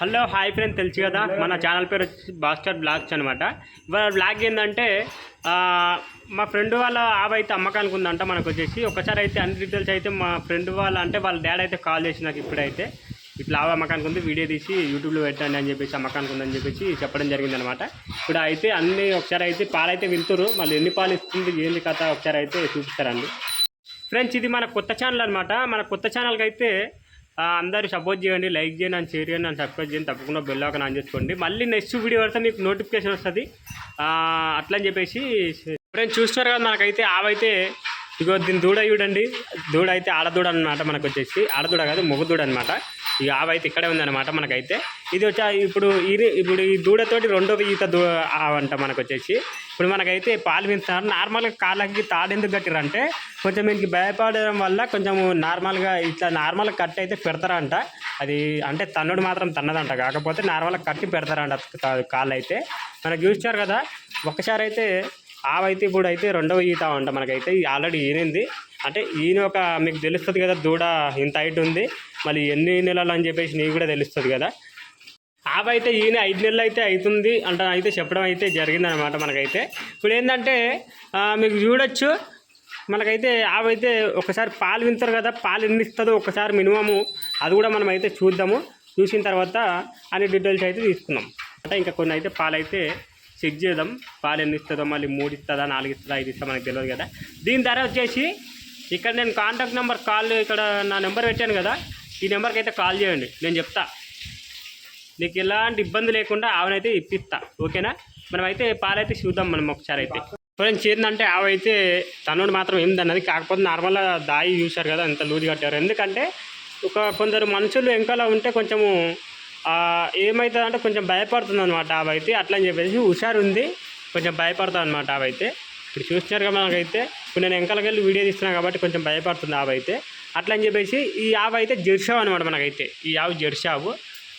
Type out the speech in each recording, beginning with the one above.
Hello hi friend తెలుసు కదా? మన ఛానల్ పేరు వచ్చి బాస్టర్ బ్లాగ్స్ అనమాట ఇవాళ బ్లాగ్ ఏంటంటే మా ఫ్రెండ్ వాళ్ళ ఆవ అయితే అమ్మకానికి ఉందంట మనకు వచ్చేసి. ఒకసారి అయితే అన్ని డీటెయిల్స్ అయితే మా ఫ్రెండ్ వాళ్ళ అంటే వాళ్ళ డాడీ అయితే కాల్ చేసి నాకు ఇప్పుడైతే ఇట్లా ఆవ అమ్మకానికి ఉంది వీడియో తీసి యూట్యూబ్లో పెట్టండి అని చెప్పేసి అమ్మకానికి ఉందని చెప్పేసి చెప్పడం జరిగిందనమాట ఇప్పుడు అయితే అన్ని ఒకసారి అయితే పాలైతే వింటురు మళ్ళీ ఎన్ని పాలు ఇస్తుంది ఏంది కథ ఒకసారి అయితే చూపిస్తారండి. ఫ్రెండ్స్ ఇది మన కొత్త ఛానల్ అనమాట మన కొత్త ఛానల్కి అయితే అందరూ సపోర్ట్ చేయండి లైక్ చేయండి అని షేర్ చేయండి అని సబ్స్క్రైబ్ చేయండి. తప్పకుండా బెల్ ఆన్ ఆన్ చేసుకోండి. మళ్ళీ నెక్స్ట్ వీడియో వస్తే మీకు నోటిఫికేషన్ వస్తుంది. అట్లా అని చెప్పేసి ఫ్రెండ్స్ చూస్తున్నారు కదా మనకైతే ఆవైతే ఇగో దీని దూడ చూడండి. దూడ అయితే ఆడదూడ అనమాట మనకు వచ్చేసి. ఆడదూడ కాదు మొగదూడ అనమాట ఈ ఆవు అయితే ఇక్కడే ఉందన్నమాట మనకైతే. ఇది వచ్చి ఇప్పుడు ఇది ఇప్పుడు ఈ దూడతోటి రెండవ ఈత దూ ఆవంట మనకు వచ్చేసి ఇప్పుడు మనకైతే పాలు పెంచుతున్నారు నార్మల్గా కాళ్ళకి తాడు ఎందుకు కట్టిరంటే కొంచెం దీనికి భయపడడం వల్ల కొంచెం నార్మల్గా ఇట్లా నార్మల్గా కట్ అయితే పెడతారంట. అది అంటే తన్నుడు మాత్రం తన్నదంట. కాకపోతే నార్మల్గా కట్టి పెడతారంట కాళ్ళు అయితే మనకు చూసారు కదా. ఒకసారి అయితే ఆవైతే ఇప్పుడు అయితే రెండవ ఈత అంట మనకైతే ఆల్రెడీ ఈనింది. అంటే ఈయన ఒక మీకు తెలుస్తుంది కదా దూడ ఇంత హైట్ ఉంది. మళ్ళీ ఎన్ని నెలలు అని చెప్పేసి నీకు కూడా తెలుస్తుంది కదా. ఆవైతే ఈయన ఐదు నెలలు అయితే అవుతుంది అంట అయితే చెప్పడం అయితే జరిగిందనమాట మనకైతే. ఇప్పుడు ఏంటంటే మీకు చూడొచ్చు. మనకైతే ఆవైతే ఒకసారి పాలు వింటారు కదా పాలు ఎన్ని ఇస్తుందో ఒకసారి మినిమము అది కూడా మనం అయితే చూద్దాము. చూసిన తర్వాత అన్ని డీటెయిల్స్ అయితే తీసుకుందాం. అంటే ఇంకా కొన్ని అయితే పాలు అయితే చెక్ చేద్దాం. పాలు ఎన్ని ఇస్తుందో మళ్ళీ మూడు ఇస్తుందా నాలుగు ఇస్తుందా ఐదు ఇస్తుందా మనకు తెలియదు కదా. దీని ధర వచ్చేసి ఇక్కడ నేను కాంటాక్ట్ నెంబర్ కాల్ ఇక్కడ నా నెంబర్ పెట్టాను కదా. ఈ నెంబర్కి అయితే కాల్ చేయండి. నేను చెప్తా. నీకు ఎలాంటి ఇబ్బంది లేకుండా ఆవునైతే ఇప్పిస్తా. ఓకేనా? మనం అయితే పాలైతే చూద్దాం మనం ఒకసారి అయితే. ఫ్రెండ్స్ ఏంటంటే ఆవైతే తనుడు మాత్రం ఏంది అన్నది కాకపోతే నార్మల్గా దాయి చూశారు కదా అంత లూజ్ కట్టారు. ఎందుకంటే ఒక కొందరు మనుషులు వెనకాల ఉంటే కొంచెము ఏమవుతుంది అంటే కొంచెం భయపడుతుంది అనమాట ఆవైతే అట్లా అని చెప్పేసి హుషారు ఉంది. కొంచెం భయపడుతుంది అనమాట ఆవైతే ఇప్పుడు చూస్తున్నారు కదా మనకైతే. ఇప్పుడు నేను వెనకాలకి వెళ్ళి వీడియో తీస్తున్నాను కాబట్టి కొంచెం భయపడుతుంది ఆవైతే అట్లా అని చెప్పేసి ఈ ఆవు అయితే జెర్సావు అనమాట మనకైతే. ఈ ఆవు జెర్సావు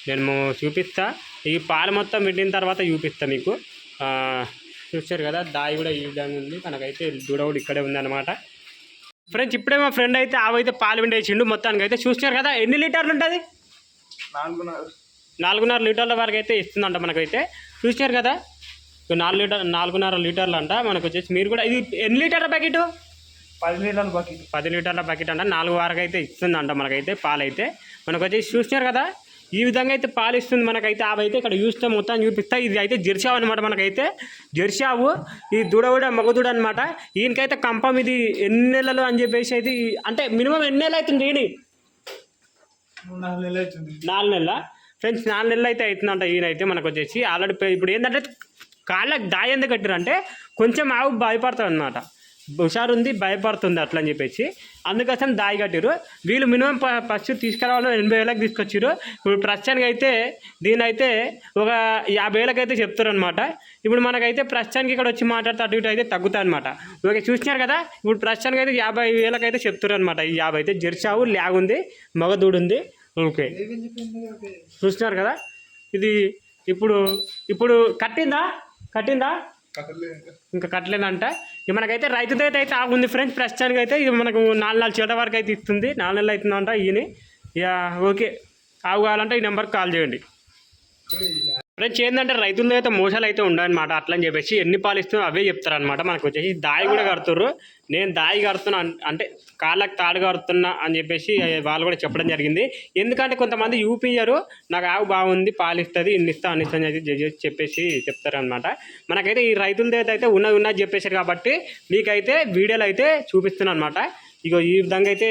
నేను చూపిస్తా. ఈ పాలు మొత్తం పెట్టిన తర్వాత చూపిస్తా మీకు. ఆ, చూశారు కదా దాయి కూడా ఈ విధంగా ఉంది. మనకైతే దూడ కూడా ఇక్కడే ఉందన్నమాట ఫ్రెండ్స్ ఇప్పుడే మా ఫ్రెండ్ అయితే ఆవైతే పాలు విండేసిండు మొత్తానికి అయితే. చూస్తున్నారు కదా ఎన్ని లీటర్లు ఉంటుంది? నాలుగున్నర. నాలుగున్నర లీటర్ల వరకు అయితే ఇస్తుందంట మనకైతే. చూసినారు కదా? నాలుగు లీటర్ నాలుగున్నర లీటర్లు అంట. మనకు వచ్చేసి మీరు కూడా ఇది ఎన్ని లీటర్ల ప్యాకెట్? పది లీటర్ల బకెట్. పది లీటర్ల ప్యాకెట్ అంట నాలుగు వరకు అయితే ఇస్తుందంట మనకైతే పాలు అయితే మనకు వచ్చేసి చూసినారు కదా ఈ విధంగా అయితే పాలు ఇస్తుంది మనకైతే అవి అయితే ఇక్కడ చూస్తే మొత్తం చూపిస్తా. ఇది అయితే జెర్సావు అనమాట మనకైతే. జెర్సావు ఈ దూడ కూడా మగదూడ అనమాట ఈయనకైతే కంపం ఇది ఎన్ని నెలలు అని చెప్పేసి అయితే అంటే మినిమం ఎన్ని నెలలు అవుతుంది ఈయన? నాలుగు నెలలు అవుతుంది. నాలుగు నెలల? ఫ్రెండ్స్ నాలుగు నెలలు అయితే అవుతుందంట ఈయన అయితే మనకు వచ్చేసి ఆల్రెడీ ఇప్పుడు ఏంటంటే కాళ్ళకి దాయి ఎందుకు కట్టారు అంటే కొంచెం ఆవు భయపడుతుంది అనమాట హుషారు ఉంది భయపడుతుంది అట్లా అని చెప్పేసి. అందుకోసం దాయి కట్టారు వీళ్ళు మినిమం ఫస్ట్ తీసుకురావాలో ఎనభై వేలకు తీసుకొచ్చారు ఇప్పుడు ప్రస్తుతానికి అయితే దీని అయితే ఒక యాభై వేలకు అయితే చెప్తారు అనమాట ఇప్పుడు మనకైతే ప్రస్తుతానికి ఇక్కడ వచ్చి మాట్లాడితే అటు ఇటు అయితే తగ్గుతాయి అనమాట ఓకే చూసినారు కదా? ఇప్పుడు ప్రస్తుతానికి అయితే యాభై వేలకు అయితే చెప్తారు అనమాట ఈ యాభై అయితే జెర్సావు ల్యాగ్ ఉంది మగదూడు ఉంది ఓకే. చూస్తున్నారు కదా? ఇది ఇప్పుడు ఇప్పుడు కట్టిందా? కట్టిందా? ఇంకా కట్టలేదంట. ఇక మనకైతే రైతు దగ్గర అయితే ఆగుంది ఫ్రెండ్స్ ప్రస్తుతానికి అయితే ఇది మనకు నాలుగు నాలుగు చీట వరకు అయితే ఇస్తుంది. నాలుగు నెలలు అవుతుందంట ఈయన. ఇక ఓకే. ఆవు కావాలంటే ఈ నెంబర్కి కాల్ చేయండి. ఫ్రెండ్స్ ఏంటంటే రైతుల అయితే మోసాలు అయితే ఉండవన్నమాట. అట్లా అని చెప్పేసి ఎన్ని పాలు అవే చెప్తారనమాట మనకు వచ్చేసి దాయి కూడా కడుతుర్రు. నేను దాయి కడుతున్నా అంటే కాళ్ళకి తాడు కడుతున్నా అని చెప్పేసి వాళ్ళు కూడా చెప్పడం జరిగింది. ఎందుకంటే కొంతమంది యూపీఆర్ నాకు ఆవు బాగుంది పాలిస్తుంది ఇన్ని ఇస్తా ఇస్తా అని చెప్పేసి చెప్తారనమాట మనకైతే ఈ రైతుల దగ్గర అయితే ఉన్నది ఉన్నది చెప్పేశారు కాబట్టి మీకైతే వీడియోలు అయితే చూపిస్తున్నాను అనమాట ఇగో ఈ విధంగా అయితే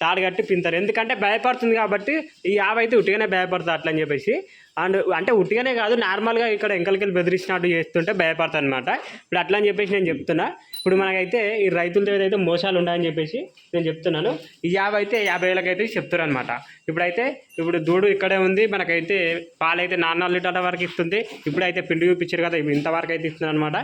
తాడు కట్టి పింతారు. ఎందుకంటే భయపడుతుంది కాబట్టి ఈ ఆవు అయితే ఉట్టిగానే భయపడుతుంది అట్లా అని చెప్పేసి. అండ్ అంటే ఉట్టిగానే కాదు నార్మల్గా ఇక్కడ ఎంకలకెళ్ళి బెదిరించినట్టు చేస్తుంటే భయపడతాను అనమాట ఇప్పుడు అట్లా అని చెప్పేసి నేను చెప్తున్నా. ఇప్పుడు మనకైతే ఈ రైతుల దగ్గర అయితే మోసాలు ఉన్నాయని చెప్పేసి నేను చెప్తున్నాను. ఈ యాభై అయితే యాభై వేలకైతే చెప్తారు అనమాట ఇప్పుడైతే ఇప్పుడు దూడు ఇక్కడే ఉంది. మనకైతే పాలైతే నాన్న లీటర్ల వరకు ఇస్తుంది. ఇప్పుడైతే పిండి చూపించారు కదా ఇంతవరకు అయితే ఇస్తుంది అనమాట